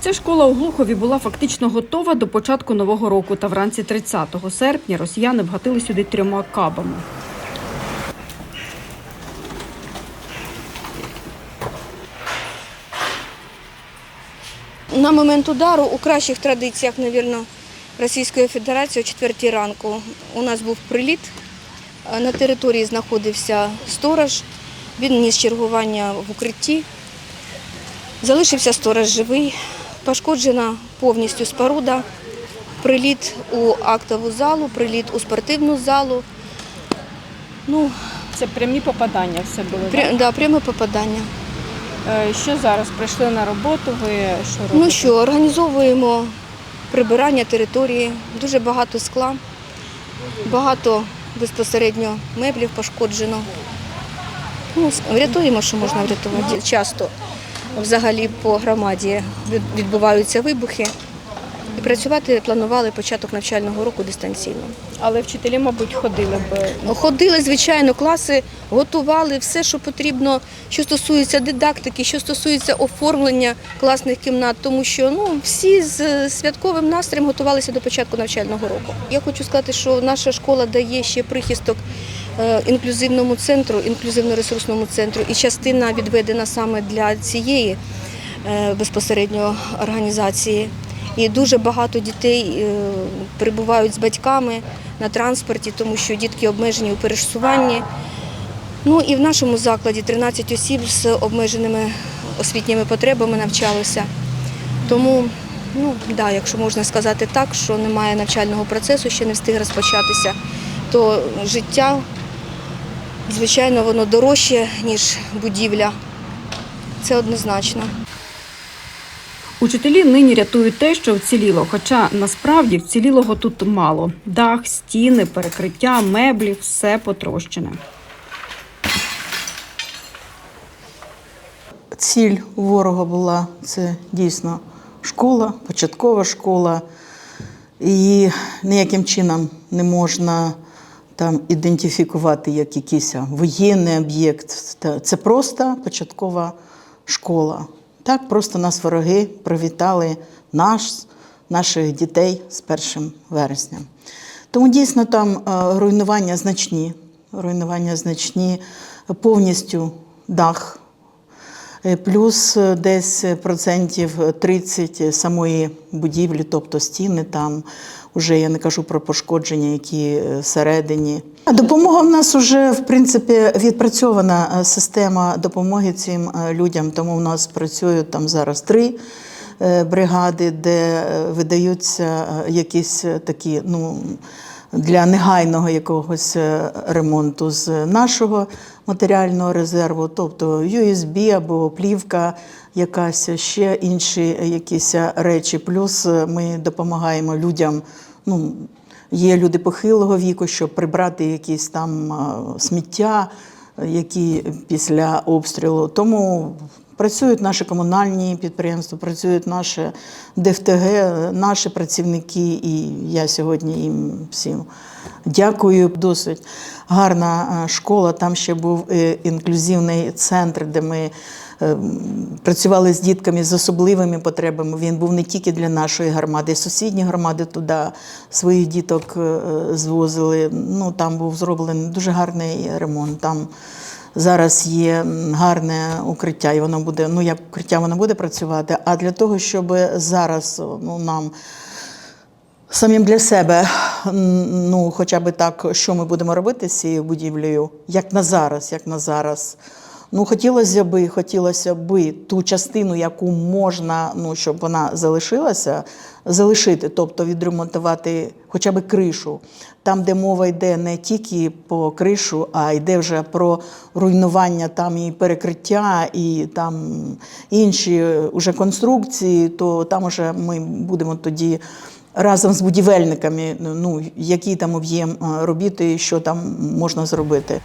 Ця школа у Глухові була фактично готова до початку нового року. Та вранці 30 серпня росіяни вгатили сюди трьома кабами. На момент удару у кращих традиціях, мабуть, Російської Федерації о 4 ранку у нас був приліт. На території знаходився сторож. Він ніс чергування в укритті. Залишився сторож живий. Пошкоджена повністю споруда. Приліт у актову залу, приліт у спортивну залу. Ну, Це прямі попадання все було. пря- да, пряме попадання. Е, Що зараз прийшли на роботу? Ви що Ну що, організовуємо прибирання території, дуже багато скла, багато безпосередньо меблів пошкоджено. Ну, врятуємо, що можна врятувати. Часто взагалі по громаді відбуваються вибухи. І працювати планували початок навчального року дистанційно. Але вчителі, мабуть, ходили б. Ходили, звичайно, класи готували все, що потрібно, що стосується дидактики, що стосується оформлення класних кімнат, тому що ну всі з святковим настроєм готувалися до початку навчального року. Я хочу сказати, що наша школа дає ще прихисток інклюзивному центру, інклюзивно-ресурсному центру, і частина відведена саме для цієї е, безпосередньо організації. І дуже багато дітей е, перебувають з батьками на транспорті, тому що дітки обмежені у пересуванні. Ну і в нашому закладі 13 осіб з обмеженими освітніми потребами навчалися. Тому, ну да, якщо можна сказати так, що немає навчального процесу, ще не встиг розпочатися, то життя, звичайно, воно дорожче, ніж будівля. Це однозначно. Учителі нині рятують те, що вціліло. Хоча насправді вцілілого тут мало. Дах, стіни, перекриття, меблі все потрощене. Ціль ворога була це дійсно школа, початкова школа. І ніяким чином не можна там ідентифікувати як якийсь воєнний об'єкт. Це просто початкова школа. Так просто нас вороги привітали наш, наших дітей з 1 вересня. Тому дійсно там е, руйнування значні, руйнування значні, повністю дах Плюс е, десь процентів 30 самої будівлі, тобто стіни там. Уже я не кажу про пошкодження, які е, всередині. А Допомога в нас вже в принципі відпрацьована е, система допомоги цим е, людям. Тому в нас працюють там зараз три е, бригади, де е, видаються е, якісь е, такі, ну для негайного якогось е, ремонту з нашого матеріального резерву, тобто USB або плівка, якась ще інші якісь речі. Плюс е, ми допомагаємо людям. Ну, є люди похилого віку, щоб прибрати якісь там е, сміття, які після обстрілу. Тому Працюють наші комунальні підприємства, працюють наші ДФТГ, наші працівники, і я сьогодні їм всім дякую. Досить гарна е, школа. Там ще був е, інклюзивний центр, де ми е, працювали з дітками з особливими потребами. Він був не тільки для нашої громади, сусідні громади туди своїх діток звозили. Ну, там був зроблений дуже гарний ремонт. Там Зараз є гарне укриття, і воно буде, ну як укриття воно буде працювати. А для того, щоб зараз ну, нам самим для себе, ну хоча б так, що ми будемо робити з цією будівлею, як на зараз, як на зараз. Ну, хотілося би, хотілося би ту частину, яку можна, ну щоб вона залишилася, залишити, тобто відремонтувати хоча б кришу. Там, де мова йде не тільки по кришу, а йде вже про руйнування там і перекриття, і там інші уже конструкції, то там уже ми будемо тоді разом з будівельниками, ну який там об'єм е, робіт і що там можна зробити.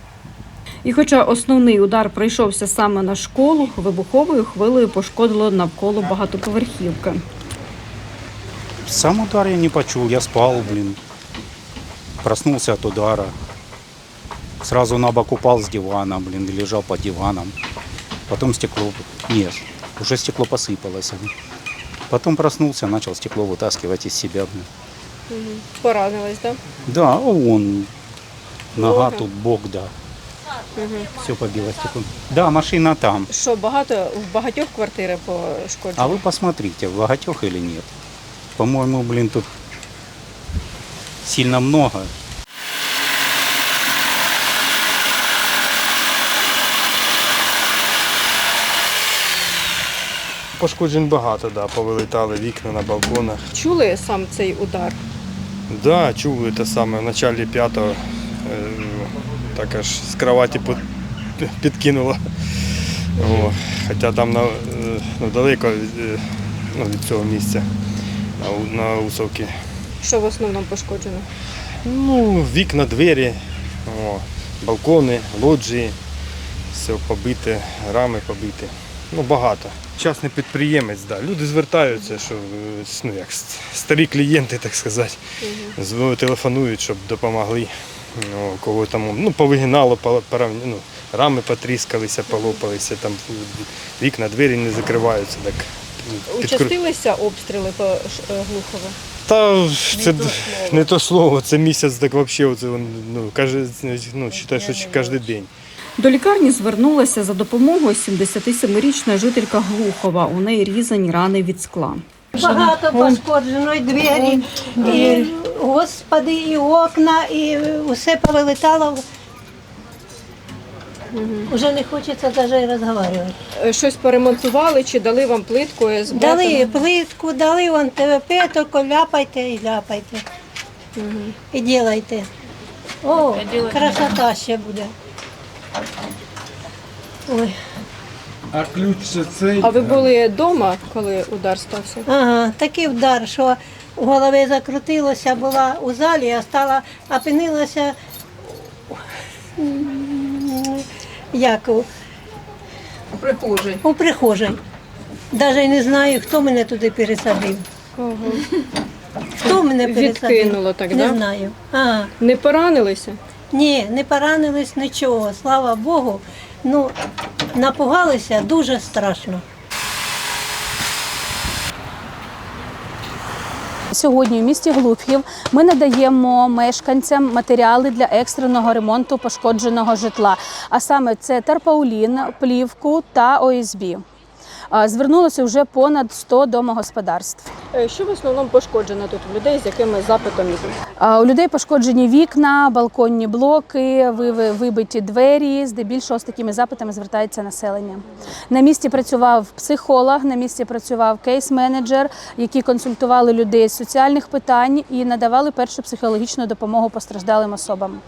І хоча основний удар прийшовся саме на школу, вибуховою хвилею пошкодило навколо багатоповерхівки. Сам удар я не почул, я спал, блин. Проснулся от удара. Сразу на бок упал с дивана, блин, лежал под диваном. Потом стекло. Нет, уже стекло посыпалось. Потом проснулся, начал стекло вытаскивать из себя. блин. Поранились, так? Да, а он, нога Нога. тут, бок, да. Все побило стекло. Да, машина там. Що багато в багатьох квартири пошкоджені? А вы посмотрите, в богатех или нет. По-моему, блин, тут сильно много. Пошкоджень багато, да, повилітали вікна на балконах. Чули сам цей удар? Да, чули те саме. В началі п'ятого е, так аж з кроваті під- підкинуло. О, хоча там на, ну, далеко від, е, ну, від цього місця, на, на Усовці. Що в основному пошкоджено? Ну, вікна, двері, о, балкони, лоджії, все побите, рами побиті. Ну, багато. Частний підприємець, да. люди звертаються, що е, ну, як старі клієнти, так сказати, телефонують, щоб допомогли. Ну, кого там ну, повигинало, ну, рами потріскалися, полопалися, там вікна, двері не закриваються. Так, Участилися обстріли по е, Та це то не то слово, це місяць так взагалі, оце, ну, каже, ну, вважаю, що кожен день. До лікарні звернулася за допомогою 77-річна жителька Глухова. У неї різані рани від скла. Багато пошкоджено, і двері, і, господи, і окна, і усе повилетало. Уже не хочеться навіть розмовляти. Е, Щось поремонтували чи дали вам плитку СБ? Дали плитку, дали вон ТВП, тільки ляпайте і ляпайте. І ділайте. О, красота ще буде. Ой. А ключ це цей. А ви були вдома, коли удар стався? Ага, такий вдар, що в голові закрутилося, була у залі, а стала, опинилася як у, Прихожий. у прихожій. Навіть не знаю, хто мене туди пересадив. Хто мене пересадив? Відкинуло так, Не да? знаю. Ага. Не поранилися? Ні, не поранились нічого, слава Богу. Ну, напугалися дуже страшно. Сьогодні в місті Глухів ми надаємо мешканцям матеріали для екстреного ремонту пошкодженого житла, а саме це тарпаулін, плівку та ОСБ. Звернулося вже понад 100 домогосподарств. Е, Що в основному пошкоджено тут у людей, з якими запитом йдуть? У людей пошкоджені вікна, балконні блоки, ви- вибиті двері. Здебільшого з такими запитами звертається населення. На місці працював психолог, на місці працював кейс-менеджер, які консультували людей з соціальних питань і надавали першу психологічну допомогу постраждалим особам.